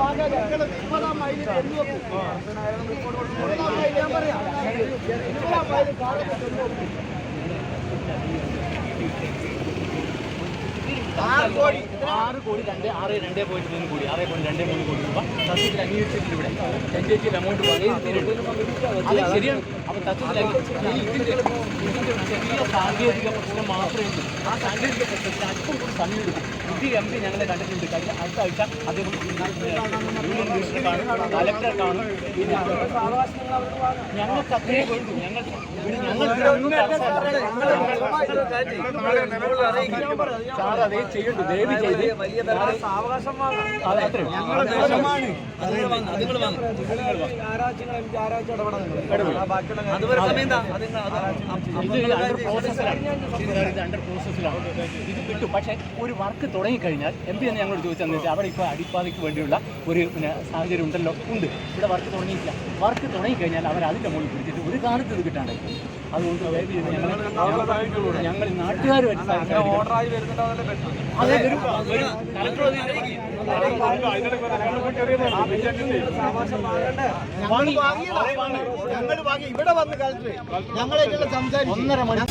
മുപ്പതാം മൈലിൽ എന്ന് വെക്കും. മുപ്പതാം മൈൽ ഞാൻ പറയാം. മുപ്പതാം മൈൽ കാലത്ത് എന്ന് വെക്കും. ആറ് കോടി. രണ്ട് ആറ് രണ്ട് പോയിന്റ് മൂന്ന് കോടി ആറ് രണ്ട് മൂന്ന് കോടി അംഗീകരിച്ചിട്ടുണ്ട് ഇവിടെ. എമൗണ്ട് അത് ശരിയാണ്. സാങ്കേതിക പ്രശ്നം മാത്രമേ ഉള്ളൂ. ആ സാങ്കേതിക പ്രശ്നത്തിന് അല്പം കൂടി എം പി ഞങ്ങളെ കണ്ടിട്ടുണ്ട്. കഴിഞ്ഞ അടുത്ത ആഴ്ച അദ്ദേഹം കാണും കലക്ടർ കാണും ഞങ്ങൾക്ക് അത്രേ വേണ്ടു ഞങ്ങൾ. സാർ അതേ ചെയ്യണ്ടു ദയവ് ചെയ്ത് വാങ്ങാം അതെ അത്രയും എന്താ അത് നിങ്ങൾ- അത് ഇത് കിട്ടും. പക്ഷേ ഒരു വർക്ക് തുടങ്ങിക്കഴിഞ്ഞാൽ എം പി എന്ന് ഞങ്ങളോട് ചോദിച്ചതെന്ന് വെച്ചാൽ അവിടെ ഇപ്പോൾ അടിപ്പാതയ്ക്ക് വേണ്ടിയുള്ള ഒരു പിന്നെ സാഹചര്യം ഉണ്ടല്ലോ. ഉണ്ട്. ഇവിടെ വർക്ക് തുടങ്ങിയിട്ടില്ല. വർക്ക് തുടങ്ങിക്കഴിഞ്ഞാൽ അവർ അതിന്റെ മുകളിൽ പിടിച്ചിട്ട് ഒരു കാലത്ത് ഇത് കിട്ടാണ്ടായി അതുകൊണ്ട് ഞങ്ങൾ നാട്ടുകാർ പറ്റും. അതെ വരും കലക്ടർ അത് അറിയിക്കും. ഞങ്ങൾ വാങ്ങിയതാ ഞങ്ങൾ വാങ്ങി. ഇവിടെ വന്ന് കളക്ടർ ഞങ്ങളെ സംസാരിക്കും ഒന്നര മണി